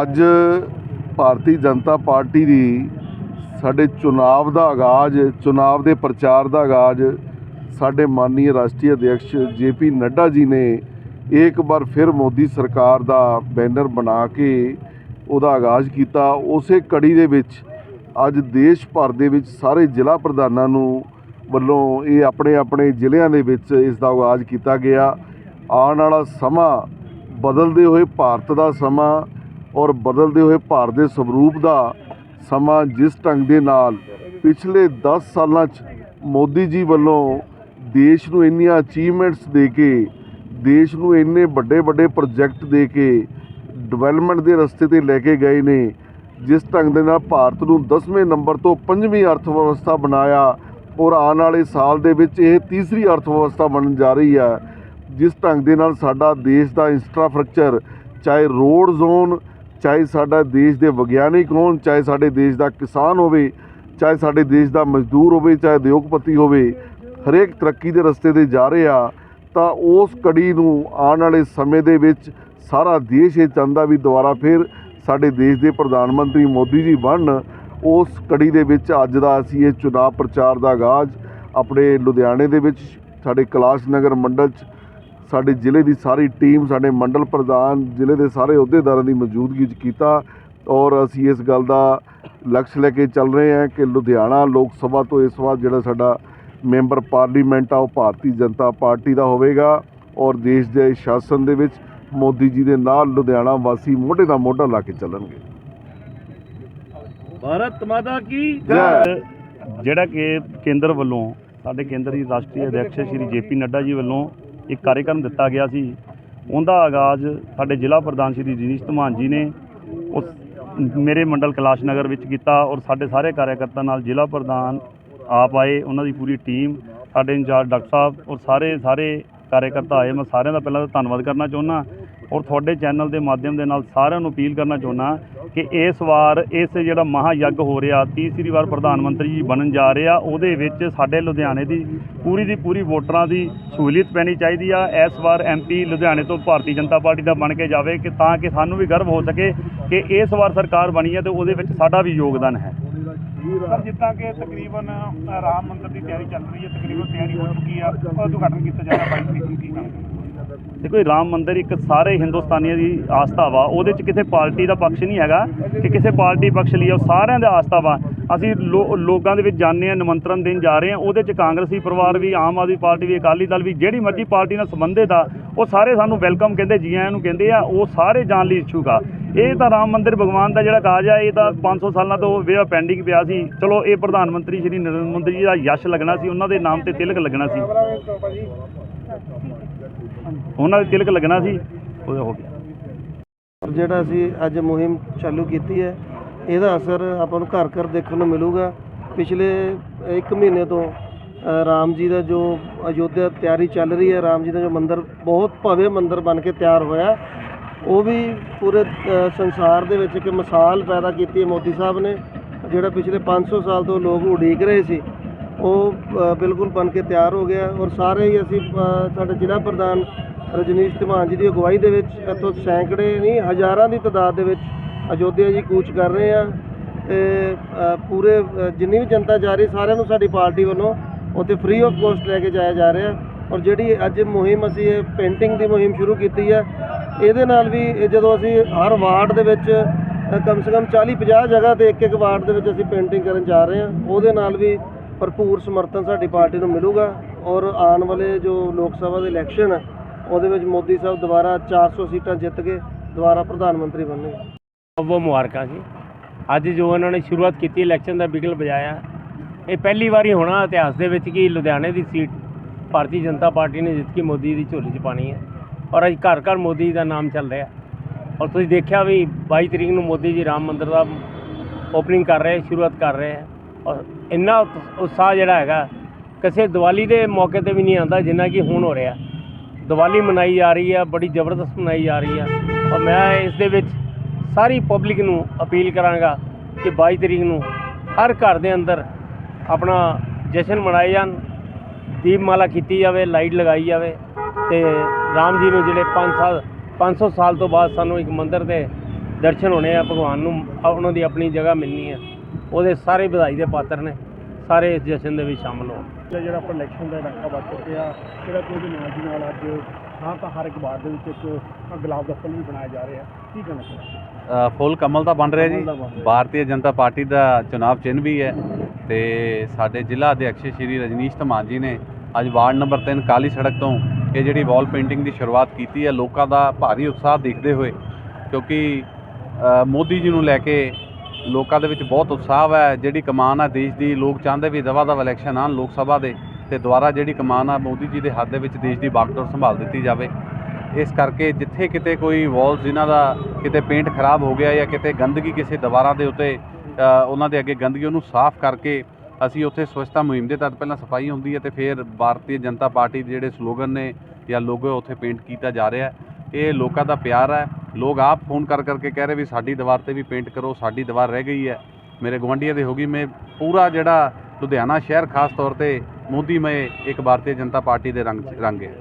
ਅੱਜ ਭਾਰਤੀ ਜਨਤਾ ਪਾਰਟੀ ਦੀ ਸਾਡੇ ਚੁਣਾਵ ਦਾ ਆਗਾਜ਼, ਚੁਣਾਵ ਦੇ ਪ੍ਰਚਾਰ ਦਾ ਆਗਾਜ਼, ਸਾਡੇ ਮਾਨਨੀय ਰਾਸ਼ਟਰੀ ਅਧਿਕਸ਼ ਜੇਪੀ ਨੱਡਾ ਜੀ ਨੇ ਇੱਕ ਵਾਰ ਫਿਰ ਮੋਦੀ ਸਰਕਾਰ ਦਾ ਬੈਨਰ ਬਣਾ ਕੇ ਉਹਦਾ ਆਗਾਜ਼ ਕੀਤਾ। ਉਸੇ ਕੜੀ ਦੇ ਵਿੱਚ ਅੱਜ ਦੇਸ਼ ਭਰ ਦੇ ਵਿੱਚ ਸਾਰੇ ਜ਼ਿਲ੍ਹਾ ਪ੍ਰਧਾਨਾਂ ਨੂੰ ਵੱਲੋਂ ਇਹ ਆਪਣੇ ਆਪਣੇ ਜ਼ਿਲ੍ਹਿਆਂ ਦੇ ਵਿੱਚ ਇਸ ਦਾ ਆਗਾਜ਼ ਕੀਤਾ ਗਿਆ। ਆਉਣ ਵਾਲਾ ਸਮਾਂ ਬਦਲਦੇ ਹੋਏ ਭਾਰਤ ਦਾ ਸਮਾਂ ਔਰ ਬਦਲਦੇ ਹੋਏ ਭਾਰਤ ਦੇ ਸਵਰੂਪ ਦਾ ਸਮਾਂ ਜਿਸ ਢੰਗ ਦੇ ਨਾਲ ਪਿਛਲੇ 10 ਸਾਲਾਂ 'ਚ ਮੋਦੀ ਜੀ ਵੱਲੋਂ ਦੇਸ਼ ਨੂੰ ਇੰਨੀਆਂ ਅਚੀਵਮੈਂਟਸ ਦੇ ਕੇ, ਦੇਸ਼ ਨੂੰ ਇੰਨੇ ਵੱਡੇ ਵੱਡੇ ਪ੍ਰੋਜੈਕਟ ਦੇ ਕੇ ਡਿਵੈਲਪਮੈਂਟ ਦੇ ਰਸਤੇ ਤੇ ਲੈ ਕੇ ਗਏ ਨੇ, ਜਿਸ ਢੰਗ ਦੇ ਨਾਲ ਭਾਰਤ ਨੂੰ 10ਵੇਂ ਨੰਬਰ ਤੋਂ 5ਵੀਂ ਅਰਥ ਵਿਵਸਥਾ ਬਣਾਇਆ ਔਰ ਆਉਣ ਵਾਲੇ ਸਾਲ ਦੇ ਵਿੱਚ ਇਹ ਤੀਸਰੀ ਅਰਥ ਵਿਵਸਥਾ ਬਣਨ ਜਾ ਰਹੀ ਹੈ, ਜਿਸ ਢੰਗ ਦੇ ਨਾਲ ਸਾਡਾ ਦੇਸ਼ ਦਾ ਇੰਫਰਾਸਟ੍ਰਕਚਰ ਚਾਹੇ ਰੋਡ ਜ਼ੋਨ ਚਾਹੇ ਸਾਡਾ ਦੇਸ਼ ਦੇ ਵਿਗਿਆਨਿਕ ਹੋਣ, ਚਾਹੇ ਸਾਡੇ ਦੇਸ਼ ਦਾ ਕਿਸਾਨ ਹੋਵੇ, ਚਾਹੇ ਸਾਡੇ ਦੇਸ਼ ਦਾ ਮਜ਼ਦੂਰ ਹੋਵੇ, ਚਾਹੇ ਉਦਯੋਗਪਤੀ ਹੋਵੇ, ਹਰੇਕ ਤਰੱਕੀ ਦੇ ਰਸਤੇ ਤੇ ਜਾ ਰਹੇ ਆ ਤਾਂ ਉਸ ਕੜੀ ਨੂੰ ਆਉਣ ਵਾਲੇ ਸਮੇਂ ਦੇ ਵਿੱਚ ਸਾਰਾ ਦੇਸ਼ ਇਹ ਚਾਹੁੰਦਾ ਵੀ ਦੁਬਾਰਾ ਫਿਰ ਸਾਡੇ ਦੇਸ਼ ਦੇ ਪ੍ਰਧਾਨ ਮੰਤਰੀ ਮੋਦੀ ਜੀ ਬਣਨ। ਉਸ ਕੜੀ ਦੇ ਵਿੱਚ ਅੱਜ ਦਾ ਅਸੀਂ ਇਹ ਚੁਣਾਵ ਪ੍ਰਚਾਰ ਦਾ ਆਗਾਜ਼ ਆਪਣੇ ਲੁਧਿਆਣੇ ਦੇ ਵਿੱਚ ਸਾਡੇ ਕੈਲਾਸ਼ ਨਗਰ ਮੰਡਲ 'ਚ ਸਾਡੇ ਜ਼ਿਲ੍ਹੇ ਦੀ ਸਾਰੀ ਟੀਮ ਸਾਡੇ ਮੰਡਲ ਪ੍ਰਧਾਨ ਜ਼ਿਲ੍ਹੇ ਦੇ ਸਾਰੇ ਅਹੁਦੇਦਾਰਾਂ ਦੀ ਮੌਜੂਦਗੀ 'ਚ ਕੀਤਾ ਔਰ ਅਸੀਂ ਇਸ ਗੱਲ ਦਾ ਲਕਸ਼ ਲੈ ਕੇ ਚੱਲ ਰਹੇ ਹਾਂ ਕਿ ਲੁਧਿਆਣਾ ਲੋਕ ਸਭਾ ਤੋਂ ਇਸ ਵਾਰ ਜਿਹੜਾ ਸਾਡਾ ਮੈਂਬਰ ਪਾਰਲੀਮੈਂਟ ਆ ਉਹ ਭਾਰਤੀ ਜਨਤਾ ਪਾਰਟੀ ਦਾ ਹੋਵੇਗਾ ਔਰ ਦੇਸ਼ ਦੇ ਸ਼ਾਸਨ ਦੇ ਵਿੱਚ ਮੋਦੀ ਜੀ ਦੇ ਨਾਲ ਲੁਧਿਆਣਾ ਵਾਸੀ ਮੋਢੇ ਨਾਲ ਮੋਢਾ ਲਾ ਕੇ ਚੱਲਣਗੇ ਭਾਰਤ ਮਾਤਾ ਕੀ ਜੈ। ਜਿਹੜਾ ਕਿ ਕੇਂਦਰ ਵੱਲੋਂ ਸਾਡੇ ਕੇਂਦਰ ਦੀ ਰਾਸ਼ਟਰੀ ਅਧਿਕਸ਼ ਸ਼੍ਰੀ ਜੇਪੀ ਨੱਡਾ ਜੀ ਵੱਲੋਂ ਇੱਕ ਕਾਰਜਕ੍ਰਮ ਦਿੱਤਾ ਗਿਆ ਸੀ। ਉਹਦਾ ਆਗਾਜ਼ ਸਾਡੇ ਜ਼ਿਲ੍ਹਾ ਪ੍ਰਧਾਨ ਸ਼੍ਰੀ ਦਿਨੇਸ਼ ਧਮਾਨ ਜੀ ਨੇ ਉਸ ਮੇਰੇ ਮੰਡਲ ਕੈਲਾਸ਼ ਨਗਰ ਵਿੱਚ ਕੀਤਾ ਔਰ ਸਾਡੇ ਸਾਰੇ ਕਾਰਜਕਰਤਾ ਨਾਲ ਜ਼ਿਲ੍ਹਾ ਪ੍ਰਧਾਨ ਆਪ ਆਏ, ਉਹਨਾਂ ਦੀ ਪੂਰੀ ਟੀਮ, ਸਾਡੇ ਇੰਚਾਰਜ ਡਾਕਟਰ ਸਾਹਿਬ ਔਰ ਸਾਰੇ ਸਾਰੇ ਕਾਰਜਕਰਤਾ ਆਏ। ਮੈਂ ਸਾਰਿਆਂ ਦਾ ਪਹਿਲਾਂ ਤਾਂ ਧੰਨਵਾਦ ਕਰਨਾ ਚਾਹੁੰਦਾ। ਔਰ ਤੁਹਾਡੇ ਚੈਨਲ ਦੇ ਮਾਧਿਅਮ ਦੇ ਨਾਲ ਸਾਰਿਆਂ ਨੂੰ ਅਪੀਲ ਕਰਨਾ ਚਾਹੁੰਦਾ ਕਿ ਇਸ ਵਾਰ ਇਸ ਜਿਹੜਾ ਮਹਾਯੱਗ ਹੋ ਰਿਹਾ, ਤੀਸਰੀ ਵਾਰ ਪ੍ਰਧਾਨ ਮੰਤਰੀ ਜੀ ਬਣਨ ਜਾ ਰਿਹਾ ਉਹਦੇ ਵਿੱਚ ਸਾਡੇ ਲੁਧਿਆਣੇ ਦੀ ਪੂਰੀ ਦੀ ਪੂਰੀ ਵੋਟਰਾਂ ਦੀ ਸਹੂਲੀਅਤ ਪੈਣੀ ਚਾਹੀਦੀ ਆ। ਇਸ ਵਾਰ ਐਮਪੀ ਲੁਧਿਆਣੇ ਤੋਂ ਭਾਰਤੀ ਜਨਤਾ ਪਾਰਟੀ ਦਾ ਬਣ ਕੇ ਜਾਵੇ ਕਿ ਤਾਂ ਕਿ ਸਾਨੂੰ ਵੀ ਗਰਵ ਹੋ ਸਕੇ ਕਿ ਇਸ ਵਾਰ ਸਰਕਾਰ ਬਣੀ ਹੈ ਤੇ ਉਹਦੇ ਵਿੱਚ ਸਾਡਾ ਵੀ ਯੋਗਦਾਨ ਹੈ। ਸਰ, ਜਿੱਦਾਂ ਕਿ ਤਕਰੀਬਨ ਰਾਮ ਮੰਦਿਰ ਦੀ ਤਿਆਰੀ ਚੱਲ ਰਹੀ ਹੈ, ਤਕਰੀਬਨ ਤਿਆਰੀ ਹੋ ਚੁੱਕੀ ਆ। ਉਦਘਾਟਨ ਕੀਤਾ ਜਾ ਰਿਹਾ 22 ਤਰੀਕ ਨੂੰ ਕੀ ਦੇਖੋ ਇਹ ਰਾਮ ਮੰਦਿਰ ਇੱਕ ਸਾਰੇ ਹਿੰਦੁਸਤਾਨੀਆਂ ਦੀ ਆਸਥਾ ਵਾ ਉਹਦੇ 'ਚ ਕਿਸੇ ਪਾਰਟੀ ਦਾ ਪਕਸ਼ ਨਹੀਂ ਹੈਗਾ ਕਿ ਕਿਸੇ ਪਾਰਟੀ ਪਕਸ਼ ਲਈ ਆ, ਉਹ ਸਾਰਿਆਂ ਦਾ ਆਸਥਾ ਵਾ ਅਸੀਂ ਲੋ- ਲੋਕਾਂ ਦੇ ਵਿੱਚ ਜਾਂਦੇ ਹਾਂ ਨਿਮੰਤਰਣ ਦੇਣ ਜਾ ਰਹੇ ਹਾਂ ਉਹਦੇ 'ਚ ਕਾਂਗਰਸੀ ਪਰਿਵਾਰ ਵੀ ਆਮ ਆਦਮੀ ਪਾਰਟੀ ਵੀ ਅਕਾਲੀ ਦਲ ਵੀ ਜਿਹੜੀ ਮਰਜ਼ੀ ਪਾਰਟੀ ਨਾਲ ਸੰਬੰਧਿਤ ਆ ਉਹ ਸਾਰੇ ਸਾਨੂੰ ਵੈਲਕਮ ਕਹਿੰਦੇ ਜੀ ਆਇਆਂ ਨੂੰ ਕਹਿੰਦੇ ਆ ਉਹ ਸਾਰੇ ਜਾਣ ਲਈ ਇੱਛੁਕ ਆ। ਇਹ ਤਾਂ ਰਾਮ ਮੰਦਿਰ ਭਗਵਾਨ ਦਾ ਜਿਹੜਾ ਕਾਜ ਆ ਇਹ ਤਾਂ 500 ਸਾਲਾਂ ਤੋਂ ਜਿਹੜਾ ਪੈਂਡਿੰਗ ਪਿਆ ਸੀ। ਚਲੋ ਇਹ ਪ੍ਰਧਾਨ ਮੰਤਰੀ ਸ਼੍ਰੀ ਨਰਿੰਦਰ ਮੋਦੀ ਜੀ ਦਾ ਯਸ਼ ਲੱਗਣਾ ਸੀ ਉਹਨਾਂ ਦੇ ਨਾਮ ਤੇ ਤਿਲਕ ਲੱਗਣਾ ਸੀ। ਉਹਨਾਂ ਦੇ ਤਿਲਕ ਲੱਗਣਾ ਸੀ ਉਹ ਹੋ ਗਿਆ। ਜਿਹੜਾ ਅਸੀਂ ਅੱਜ ਮੁਹਿੰਮ ਚਾਲੂ ਕੀਤੀ ਹੈ, ਇਹਦਾ ਅਸਰ ਆਪਾਂ ਨੂੰ ਘਰ ਘਰ ਦੇਖਣ ਨੂੰ ਮਿਲੂਗਾ। ਪਿਛਲੇ 1 ਮਹੀਨੇ ਤੋਂ ਰਾਮ ਜੀ ਦਾ ਜੋ ਅਯੋਧਿਆ ਤਿਆਰੀ ਚੱਲ ਰਹੀ ਹੈ, ਰਾਮ ਜੀ ਦਾ ਜੋ ਮੰਦਿਰ, ਬਹੁਤ ਭव्य ਮੰਦਿਰ ਬਣ ਕੇ ਤਿਆਰ ਹੋਇਆ, ਉਹ ਵੀ ਪੂਰੇ ਸੰਸਾਰ ਦੇ ਵਿੱਚ ਇੱਕ ਮਿਸਾਲ ਪੈਦਾ ਕੀਤੀ ਹੈ ਮੋਦੀ ਸਾਹਿਬ ਨੇ, ਜਿਹੜਾ ਪਿਛਲੇ 500 ਸਾਲ ਤੋਂ ਲੋਕ ਉਡੀਕ ਰਹੇ ਸੀ, ਉਹ ਬਿਲਕੁਲ ਬਣ ਕੇ ਤਿਆਰ ਹੋ ਗਿਆ ਔਰ ਸਾਰੇ ਹੀ ਅਸੀਂ ਸਾਡੇ ਜ਼ਿਲ੍ਹਾ ਪ੍ਰਧਾਨ ਰਜਨੀਸ਼ ਧਮਾਨ ਜੀ ਦੀ ਅਗਵਾਈ ਦੇ ਵਿੱਚ ਇੱਥੋਂ ਸੈਂਕੜੇ ਨਹੀਂ, ਹਜ਼ਾਰਾਂ ਦੀ ਤਾਦਾਦ ਦੇ ਵਿੱਚ ਅਯੋਧਿਆ ਜੀ ਕੂਚ ਕਰ ਰਹੇ ਆ ਤੇ ਪੂਰੇ ਜਿੰਨੀ ਵੀ ਜਨਤਾ ਜਾ ਰਹੀ, ਸਾਰਿਆਂ ਨੂੰ ਸਾਡੀ ਪਾਰਟੀ ਵੱਲੋਂ ਉੱਥੇ ਫ੍ਰੀ ਆਫ ਕੋਸਟ ਲੈ ਕੇ ਜਾਇਆ ਜਾ ਰਿਹਾ। ਔਰ ਜਿਹੜੀ ਅੱਜ ਮੁਹਿੰਮ ਅਸੀਂ ਇਹ ਪੇਂਟਿੰਗ ਦੀ ਮੁਹਿੰਮ ਸ਼ੁਰੂ ਕੀਤੀ ਹੈ ਇਹਦੇ ਨਾਲ ਵੀ ਇਹ ਜਦੋਂ ਅਸੀਂ ਹਰ ਵਾਰਡ ਦੇ ਵਿੱਚ ਕਮ ਸੇ ਕਮ 40 50 ਜਗ੍ਹਾ ਤੇ ਇੱਕ ਇੱਕ ਵਾਰਡ ਦੇ ਵਿੱਚ ਅਸੀਂ ਪੇਂਟਿੰਗ ਕਰਨ ਜਾ ਰਹੇ ਹਾਂ ਉਹਦੇ ਨਾਲ ਵੀ ਭਰਪੂਰ ਸਮਰਥਨ ਸਾਡੀ ਪਾਰਟੀ ਨੂੰ ਮਿਲੂਗਾ। ਔਰ ਆਉਣ ਵਾਲੇ ਜੋ ਲੋਕ ਸਭਾ ਦੇ ਇਲੈਕਸ਼ਨ ਹੈ ਉਹਦੇ ਵਿੱਚ ਮੋਦੀ ਸਾਹਿਬ ਦੁਬਾਰਾ 400 ਸੀਟਾਂ ਜਿੱਤ ਕੇ ਦੁਬਾਰਾ ਪ੍ਰਧਾਨ ਮੰਤਰੀ ਬਣਨਗੇ ਬਹੁਤ ਮੁਬਾਰਕਾਂ ਜੀ। ਅੱਜ ਜੋ ਇਹਨਾਂ ਨੇ ਸ਼ੁਰੂਆਤ ਕੀਤੀ, ਇਲੈਕਸ਼ਨ ਦਾ ਬਿਗਲ ਵਜਾਇਆ। ਇਹ ਪਹਿਲੀ ਵਾਰੀ ਹੋਣਾ ਇਤਿਹਾਸ ਦੇ ਵਿੱਚ ਕਿ ਲੁਧਿਆਣੇ ਦੀ ਸੀਟ ਭਾਰਤੀ ਜਨਤਾ ਪਾਰਟੀ ਨੇ ਜਿੱਤ ਕੇ ਮੋਦੀ ਦੀ ਝੋਲੀ 'ਚ ਪਾਣੀ ਹੈ। ਔਰ ਅੱਜ ਘਰ ਘਰ ਮੋਦੀ ਦਾ ਨਾਮ ਚੱਲ ਰਿਹਾ। ਔਰ ਤੁਸੀਂ ਦੇਖਿਆ ਵੀ 22 ਤਰੀਕ ਨੂੰ ਮੋਦੀ ਜੀ ਰਾਮ ਮੰਦਿਰ ਦਾ ਓਪਨਿੰਗ ਕਰ ਰਹੇ, ਸ਼ੁਰੂਆਤ ਕਰ ਰਹੇ ਹੈ। ਔਰ ਇੰਨਾ ਉਤ- ਉਤਸ਼ਾਹ ਜਿਹੜਾ ਹੈਗਾ, ਕਿਸੇ ਦੀਵਾਲੀ ਦੇ ਮੌਕੇ ਤੇ ਵੀ ਨਹੀਂ ਆਉਂਦਾ ਜਿੰਨਾ ਕਿ ਹੁਣ ਹੋ ਰਿਹਾ। ਦੀਵਾਲੀ ਮਨਾਈ ਜਾ ਰਹੀ ਹੈ ਬੜੀ ਜ਼ਬਰਦਸਤ ਮਨਾਈ ਜਾ ਰਹੀ ਆ। ਔਰ ਮੈਂ ਇਸ ਦੇ ਵਿੱਚ ਸਾਰੀ ਪਬਲਿਕ ਨੂੰ ਅਪੀਲ ਕਰਾਂਗਾ ਕਿ 22 ਤਰੀਕ ਨੂੰ ਹਰ ਘਰ ਦੇ ਅੰਦਰ ਆਪਣਾ ਜਸ਼ਨ ਮਨਾਏ ਜਾਣ, ਦੀਪਮਾਲਾ ਕੀਤੀ ਜਾਵੇ, ਲਾਈਟ ਲਗਾਈ ਜਾਵੇ ਤੇ ਰਾਮ ਜੀ ਨੂੰ ਜਿਹੜੇ 5 ਸਾਲ 500 ਸਾਲ ਤੋਂ ਬਾਅਦ ਸਾਨੂੰ ਇੱਕ ਮੰਦਿਰ ਦੇ ਦਰਸ਼ਨ ਹੋਣੇ ਆ, ਭਗਵਾਨ ਨੂੰ, ਉਹਨਾਂ ਦੀ ਆਪਣੀ ਜਗ੍ਹਾ ਮਿਲਣੀ ਹੈ ਉਹਦੇ ਸਾਰੇ ਵਧਾਈ ਦੇ ਪਾਤਰ ਨੇ। ਸਾਰੇ ਇਸ ਜਸ਼ਨ ਦੇ ਵਿੱਚ ਸ਼ਾਮਲ ਹੋਣ। ਤੇ ਜਿਹੜਾ ਆਪਾਂ ਇਲੈਕਸ਼ਨ ਦਾ ਡਾਕਾ ਵੱਜ ਚੁੱਕਿਆ ਜਿਹੜਾ ਕਿ ਉਹਦੇ ਨਾਲ ਦੀ ਨਾਲ ਅੱਜ ਹਾਂ ਤਾਂ ਹਰ ਇੱਕ ਵਾਰਡ ਦੇ ਵਿੱਚ ਇੱਕ ਗੁਲਾਬ ਦਾ ਫੁੱਲ ਵੀ ਬਣਾਇਆ ਜਾ ਰਿਹਾ। ਕੀ ਕਹਿਣਾ ਚਾਹੁੰਦੇ ਫੁੱਲ ਕਮਲ ਦਾ ਬਣ ਰਿਹਾ ਜੀ। ਭਾਰਤੀ ਜਨਤਾ ਪਾਰਟੀ ਦਾ ਚੁਣਾਵ ਚਿੰਨ੍ਹ ਵੀ ਹੈ ਤੇ ਸਾਡੇ ਜ਼ਿਲ੍ਹਾ ਅਧਿਕਸ਼ ਸ਼੍ਰੀ ਰਜਨੀਸ਼ ਧਮਾਨ ਜੀ ਨੇ ਅੱਜ ਵਾਰਡ ਨੰਬਰ 3 ਕਾਲੀ ਸੜਕ ਤੋਂ ਇਹ ਜਿਹੜੀ ਵਾਲ ਪੇਂਟਿੰਗ ਦੀ ਸ਼ੁਰੂਆਤ ਕੀਤੀ ਹੈ ਲੋਕਾਂ ਦਾ ਭਾਰੀ ਉਤਸ਼ਾਹ ਦੇਖਦੇ ਹੋਏ ਕਿਉਂਕਿ ਮੋਦੀ ਜੀ ਨੂੰ ਲੈ ਕੇ ਲੋਕਾਂ ਦੇ ਵਿੱਚ ਬਹੁਤ ਉਤਸ਼ਾਹ ਹੈ ਜਿਹੜੀ ਕਮਾਨ ਆ ਦੇਸ਼ ਦੀ, ਲੋਕ ਚਾਹੁੰਦੇ ਵੀ ਦਵਾ ਦਵਾ ਇਲੈਕਸ਼ਨ ਆਉਣ ਲੋਕ ਸਭਾ ਦੇ, ਤੇ ਦੁਬਾਰਾ ਜਿਹੜੀ ਕਮਾਨ ਆ ਮੋਦੀ ਜੀ ਦੇ ਹੱਥ ਦੇ ਵਿੱਚ ਦੇਸ਼ ਦੀ ਬਾਗਡੋਰ ਸੰਭਾਲ ਦਿੱਤੀ ਜਾਵੇ। ਇਸ ਕਰਕੇ ਜਿੱਥੇ ਕਿਤੇ ਕੋਈ ਵਾਲਸ ਜਿਨ੍ਹਾਂ ਦਾ ਕਿਤੇ ਪੇਂਟ ਖਰਾਬ ਹੋ ਗਿਆ ਜਾਂ ਕਿਤੇ ਗੰਦਗੀ ਕਿਸੇ ਦੀਵਾਰਾਂ ਦੇ ਉੱਤੇ ਉਹਨਾਂ ਦੇ ਅੱਗੇ ਗੰਦਗੀ ਉਹਨੂੰ ਸਾਫ਼ ਕਰਕੇ ਅਸੀਂ ਉੱਥੇ ਸਵੱਛਤਾ ਮੁਹਿੰਮ ਦੇ ਤਹਿਤ ਪਹਿਲਾਂ ਸਫ਼ਾਈ ਹੁੰਦੀ ਹੈ ਤੇ ਫਿਰ ਭਾਰਤੀ ਜਨਤਾ ਪਾਰਟੀ ਦੇ ਜਿਹੜੇ ਸਲੋਗਨ ਨੇ ਜਾਂ ਲੋਗੋ ਉੱਥੇ ਪੇਂਟ ਕੀਤਾ ਜਾ ਰਿਹਾ ਇਹ ਲੋਕਾਂ ਦਾ ਪਿਆਰ ਹੈ। ਲੋਕ ਆਪ ਫੋਨ ਕਰ ਕਰਕੇ ਕਹਿ ਰਹੇ ਵੀ ਸਾਡੀ ਦੀਵਾਰ ਤੇ ਵੀ ਪੇਂਟ ਕਰੋ, ਸਾਡੀ ਦੀਵਾਰ ਰਹਿ ਗਈ ਹੈ। ਮੇਰੇ ਗੁਆਂਢੀਆਂ ਦੇ ਹੋ ਗਈ। ਮੈਂ ਪੂਰਾ ਜਿਹੜਾ ਲੁਧਿਆਣਾ ਸ਼ਹਿਰ ਖਾਸ ਤੌਰ ਤੇ ਮੋਦੀ ਮਏ ਇੱਕ ਭਾਰਤੀ ਜਨਤਾ ਪਾਰਟੀ ਦੇ ਰੰਗ ਰੰਗ ਹੈ।